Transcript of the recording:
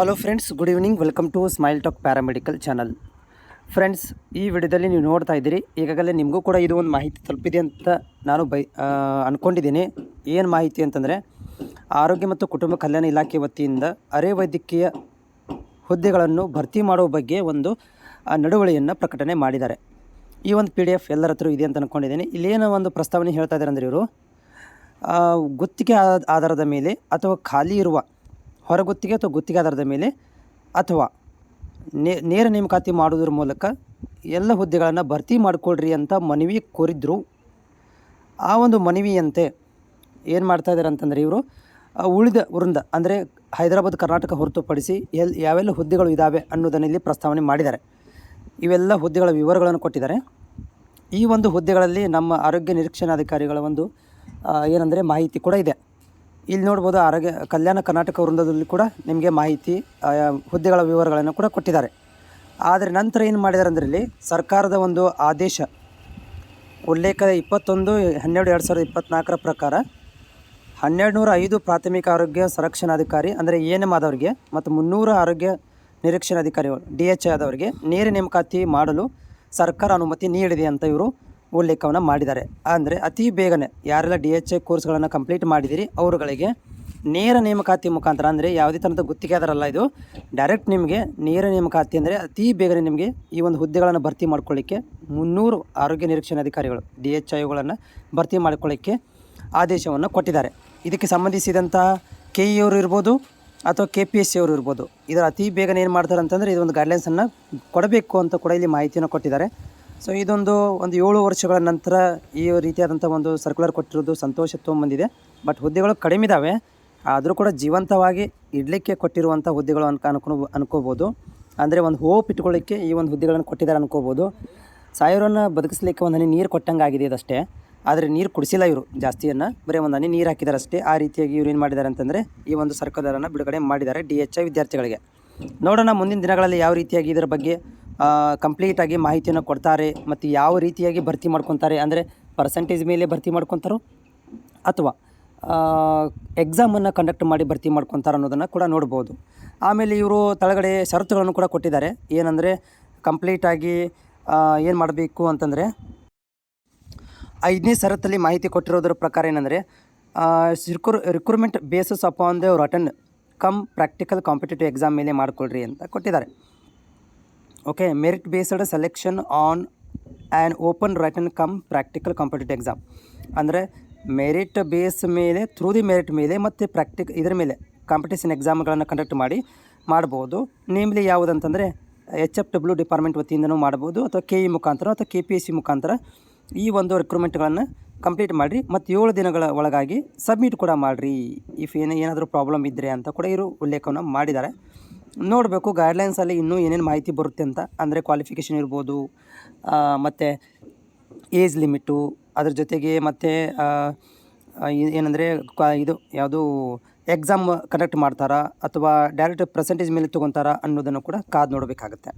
Hello friends good evening welcome to Smile Talk paramedical channel friends ಈ ವಿಡಿಯೋದಲ್ಲಿ ನೀವು ನೋಡ್ತಾ ಇದ್ದೀರಿ, ಈಗಾಗಲೇ ನಿಮಗೂ ಕೂಡ ಇದು ಒಂದು ಮಾಹಿತಿ ತಲುಪಿದೆ ಅಂತ ನಾನು ಬೈ ಅಂದ್ಕೊಂಡಿದ್ದೀನಿ ಏನು ಮಾಹಿತಿ ಅಂತಂದರೆ, ಆರೋಗ್ಯ ಮತ್ತು ಕುಟುಂಬ ಕಲ್ಯಾಣ ಇಲಾಖೆ ವತಿಯಿಂದ ಅರೆ ವೈದ್ಯಕೀಯ ಹುದ್ದೆಗಳನ್ನು ಭರ್ತಿ ಮಾಡುವ ಬಗ್ಗೆ ಒಂದು ನಡುವಳಿಯನ್ನು ಪ್ರಕಟಣೆ ಮಾಡಿದ್ದಾರೆ. ಈ ಒಂದು ಪಿ ಡಿ ಎಫ್ ಎಲ್ಲರ ಹತ್ರ ಇದೆ ಅಂತ ಅಂದ್ಕೊಂಡಿದ್ದೀನಿ ಇಲ್ಲೇನೋ ಒಂದು ಪ್ರಸ್ತಾವನೆ ಹೇಳ್ತಾ ಇದ್ದಾರೆ ಅಂದರೆ ಇವರು ಗುತ್ತಿಗೆ ಆಧಾರದ ಮೇಲೆ ಅಥವಾ ಖಾಲಿ ಇರುವ ಹೊರಗುತ್ತಿಗೆ ಅಥವಾ ಗುತ್ತಿಗೆ ಆಧಾರದ ಮೇಲೆ ಅಥವಾ ನೇರ ನೇಮಕಾತಿ ಮಾಡೋದ್ರ ಮೂಲಕ ಎಲ್ಲ ಹುದ್ದೆಗಳನ್ನು ಭರ್ತಿ ಮಾಡಿಕೊಳ್ಳ್ರಿ ಅಂತ ಮನವಿ ಕೋರಿದ್ರು. ಆ ಒಂದು ಮನವಿಯಂತೆ ಏನು ಮಾಡ್ತಾ ಇದ್ದಾರೆ ಅಂತಂದರೆ ಇವರು ಉಳಿದ ವೃಂದ ಅಂದರೆ ಹೈದರಾಬಾದ್, ಕರ್ನಾಟಕ ಹೊರತುಪಡಿಸಿ ಎಲ್, ಯಾವೆಲ್ಲ ಹುದ್ದೆಗಳು ಇದ್ದಾವೆ ಅನ್ನೋದನ್ನು ಇಲ್ಲಿ ಪ್ರಸ್ತಾವನೆ ಮಾಡಿದ್ದಾರೆ. ಇವೆಲ್ಲ ಹುದ್ದೆಗಳ ವಿವರಗಳನ್ನು ಕೊಟ್ಟಿದ್ದಾರೆ. ಈ ಒಂದು ಹುದ್ದೆಗಳಲ್ಲಿ ನಮ್ಮ ಆರೋಗ್ಯ ನಿರೀಕ್ಷಣಾಧಿಕಾರಿಗಳ ಒಂದು ಏನಂದರೆ ಮಾಹಿತಿ ಕೂಡ ಇದೆ. ಇಲ್ಲಿ ನೋಡ್ಬೋದು ಆರೋಗ್ಯ, ಕಲ್ಯಾಣ ಕರ್ನಾಟಕ ವೃಂದದಲ್ಲಿ ಕೂಡ ನಿಮಗೆ ಮಾಹಿತಿ ಹುದ್ದೆಗಳ ವಿವರಗಳನ್ನು ಕೂಡ ಕೊಟ್ಟಿದ್ದಾರೆ. ಆದರೆ ನಂತರ ಏನು ಮಾಡಿದ್ದಾರೆ ಅಂದರೆ ಇಲ್ಲಿ ಸರ್ಕಾರದ ಒಂದು ಆದೇಶ ಉಲ್ಲೇಖ ಇಪ್ಪತ್ತೊಂದು, ಹನ್ನೆರಡು, ಎರಡು ಸಾವಿರದ ಇಪ್ಪತ್ತ್ನಾಲ್ಕರ ಪ್ರಕಾರ ಹನ್ನೆರಡು ನೂರ ಐದು ಪ್ರಾಥಮಿಕ ಆರೋಗ್ಯ ಸಂರಕ್ಷಣಾಧಿಕಾರಿ, ಅಂದರೆ ಎ ಎನ್ ಎಂ ಆದವರಿಗೆ ಮತ್ತು ಮುನ್ನೂರು ಆರೋಗ್ಯ ನಿರೀಕ್ಷಣಾಧಿಕಾರಿಗಳು, ಡಿ ಎಚ್ ಆದವರಿಗೆ ನೇರ ನೇಮಕಾತಿ ಮಾಡಲು ಸರ್ಕಾರ ಅನುಮತಿ ನೀಡಿದೆ ಅಂತ ಇವರು ಉಲ್ಲೇಖವನ್ನು ಮಾಡಿದ್ದಾರೆ. ಅಂದರೆ ಅತಿ ಬೇಗನೆ ಯಾರೆಲ್ಲ ಡಿ ಎಚ್ ಐ ಕೋರ್ಸ್ಗಳನ್ನು ಕಂಪ್ಲೀಟ್ ಮಾಡಿದಿರಿ, ಅವರುಗಳಿಗೆ ನೇರ ನೇಮಕಾತಿ ಮುಖಾಂತರ, ಅಂದರೆ ಯಾವುದೇ ಥರದ ಗುತ್ತಿಗೆ ಅದರಲ್ಲ ಇದು, ಡೈರೆಕ್ಟ್ ನಿಮಗೆ ನೇರ ನೇಮಕಾತಿ ಅಂದರೆ ಅತಿ ಬೇಗನೆ ನಿಮಗೆ ಈ ಒಂದು ಹುದ್ದೆಗಳನ್ನು ಭರ್ತಿ ಮಾಡ್ಕೊಳ್ಳಿಕ್ಕೆ ಮುನ್ನೂರು ಆರೋಗ್ಯ ನಿರೀಕ್ಷಣಾಧಿಕಾರಿಗಳು ಡಿ ಎಚ್ ಐಗಳನ್ನು ಭರ್ತಿ ಮಾಡಿಕೊಳ್ಳಿಕ್ಕೆ ಆದೇಶವನ್ನು ಕೊಟ್ಟಿದ್ದಾರೆ. ಇದಕ್ಕೆ ಸಂಬಂಧಿಸಿದಂಥ ಕೆ ಇ ಅವರು ಇರ್ಬೋದು ಅಥವಾ ಕೆ ಪಿ ಎಸ್ ಸಿ ಅವರು ಇರ್ಬೋದು, ಇದರ ಅತಿ ಬೇಗನೆ ಏನು ಮಾಡ್ತಾರೆ ಅಂತಂದರೆ ಇದೊಂದು ಗೈಡ್ಲೈನ್ಸನ್ನು ಕೊಡಬೇಕು ಅಂತ ಕೂಡ ಇಲ್ಲಿ ಮಾಹಿತಿಯನ್ನು ಕೊಟ್ಟಿದ್ದಾರೆ. ಸೊ ಇದೊಂದು ಒಂದು ಏಳು ವರ್ಷಗಳ ನಂತರ ಈ ರೀತಿಯಾದಂಥ ಒಂದು ಸರ್ಕ್ಯುಲರ್ ಕೊಟ್ಟಿರೋದು ಸಂತೋಷ ತೊಗೊಂಬಂದಿದೆ ಬಟ್ ಹುದ್ದೆಗಳು ಕಡಿಮೆ ಇದ್ದಾವೆ ಆದರೂ ಕೂಡ ಜೀವಂತವಾಗಿ ಇಡಲಿಕ್ಕೆ ಕೊಟ್ಟಿರುವಂಥ ಹುದ್ದೆಗಳು ಅನ್ಕ ಅನ್ಕೊ ಅನ್ಕೋಬೋದು. ಅಂದರೆ ಒಂದು ಹೋಪ್ ಇಟ್ಕೊಳ್ಳಿಕ್ಕೆ ಈ ಒಂದು ಹುದ್ದೆಗಳನ್ನು ಕೊಟ್ಟಿದ್ದಾರೆ ಅನ್ಕೋಬೋದು. ಸಾಯಿರನ್ನು ಬದುಕಿಸ್ಲಿಕ್ಕೆ ಒಂದು ಹನಿ ನೀರು ಕೊಟ್ಟಂಗೆ ಆಗಿದೆ ಇದಷ್ಟೇ. ಆದರೆ ನೀರು ಕುಡಿಸಿಲ್ಲ ಇವರು ಜಾಸ್ತಿಯನ್ನು. ಬರೀ ಒಂದು ಹನಿ ನೀರು ಹಾಕಿದ್ದಾರೆ ಅಷ್ಟೇ. ಆ ರೀತಿಯಾಗಿ ಇವ್ರು ಏನು ಮಾಡಿದ್ದಾರೆ ಅಂತಂದರೆ ಈ ಒಂದು ಸರ್ಕಾರನ ಬಿಡುಗಡೆ ಮಾಡಿದ್ದಾರೆ ಡಿ ಎಚ್ ವಿದ್ಯಾರ್ಥಿಗಳಿಗೆ. ನೋಡೋಣ ಮುಂದಿನ ದಿನಗಳಲ್ಲಿ ಯಾವ ರೀತಿಯಾಗಿ ಇದರ ಬಗ್ಗೆ ಕಂಪ್ಲೀಟಾಗಿ ಮಾಹಿತಿಯನ್ನು ಕೊಡ್ತಾರೆ ಮತ್ತು ಯಾವ ರೀತಿಯಾಗಿ ಭರ್ತಿ ಮಾಡ್ಕೊತಾರೆ ಅಂದರೆ ಪರ್ಸೆಂಟೇಜ್ ಮೇಲೆ ಭರ್ತಿ ಮಾಡ್ಕೊತಾರೋ ಅಥವಾ ಎಕ್ಸಾಮನ್ನು ಕಂಡಕ್ಟ್ ಮಾಡಿ ಭರ್ತಿ ಮಾಡ್ಕೊತಾರೆ ಅನ್ನೋದನ್ನು ಕೂಡ ನೋಡ್ಬೋದು. ಆಮೇಲೆ ಇವರು ತಳಗಡೆ ಷರತ್ತುಗಳನ್ನು ಕೂಡ ಕೊಟ್ಟಿದ್ದಾರೆ. ಏನಂದರೆ ಕಂಪ್ಲೀಟಾಗಿ ಏನು ಮಾಡಬೇಕು ಅಂತಂದರೆ ಐದನೇ ಷರತ್ತಲ್ಲಿ ಮಾಹಿತಿ ಕೊಟ್ಟಿರೋದ್ರ ಪ್ರಕಾರ ಏನಂದರೆ ಸಿರ್ಕುರ್ recruitment bases upon the attend cum practical competitive exam ಮೇಲೆ ಮಾಡಿಕೊಳ್ರಿ ಅಂತ ಕೊಟ್ಟಿದ್ದಾರೆ. Okay merit based selection on an open written cum practical competitive exam ಅಂದರೆ ಮೆರಿಟ್ ಬೇಸ್ ಮೇಲೆ ಥ್ರೂ ದಿ ಮೆರಿಟ್ ಮೇಲೆ ಮತ್ತು ಪ್ರಾಕ್ಟಿಕ್ ಇದರ ಮೇಲೆ ಕಾಂಪಿಟೇಷನ್ ಎಕ್ಸಾಮ್ಗಳನ್ನು ಕಂಡಕ್ಟ್ ಮಾಡಿ ಮಾಡ್ಬೋದು. ನೇಮ್ಲಿ ಯಾವುದಂತಂದರೆ ಎಚ್ ಎಫ್ ಡಬ್ಲ್ಯೂ ಡಿಪಾರ್ಟ್ಮೆಂಟ್ ವತಿಯಿಂದನೂ ಮಾಡ್ಬೋದು, ಅಥವಾ ಕೆ ಇ ಮುಖಾಂತರ, ಅಥವಾ ಕೆ ಪಿ ಎಸ್ ಸಿ ಮುಖಾಂತರ ಈ ಒಂದು ರಿಕ್ರೂಟ್ಮೆಂಟ್ಗಳನ್ನು ಕಂಪ್ಲೀಟ್ ಮಾಡಿರಿ, ಮತ್ತು ಏಳು ದಿನಗಳ ಒಳಗಾಗಿ ಸಬ್ಮಿಟ್ ಕೂಡ ಮಾಡಿರಿ. ಇಫ್ ಏನು, ಏನಾದರೂ ಪ್ರಾಬ್ಲಮ್ ಇದ್ದರೆ ಅಂತ ಕೂಡ ಇವರು ಉಲ್ಲೇಖವನ್ನು ಮಾಡಿದ್ದಾರೆ. ನೋಡಬೇಕು ಗೈಡ್ಲೈನ್ಸಲ್ಲಿ ಇನ್ನೂ ಏನೇನು ಮಾಹಿತಿ ಬರುತ್ತೆ ಅಂತ. ಅಂದರೆ ಕ್ವಾಲಿಫಿಕೇಷನ್ ಇರ್ಬೋದು ಮತ್ತು ಏಜ್ ಲಿಮಿಟು ಅದ್ರ ಜೊತೆಗೆ ಮತ್ತು ಏನಂದರೆ ಕ್ವಾ ಇದು ಯಾವುದು ಎಕ್ಸಾಮ್ ಕಂಡಕ್ಟ್ ಮಾಡ್ತಾರಾ ಅಥವಾ ಡೈರೆಕ್ಟ್ ಪರ್ಸೆಂಟೇಜ್ ಮೇಲೆ ತೊಗೊತಾರಾ ಅನ್ನೋದನ್ನು ಕೂಡ ಕಾದು ನೋಡಬೇಕಾಗುತ್ತೆ.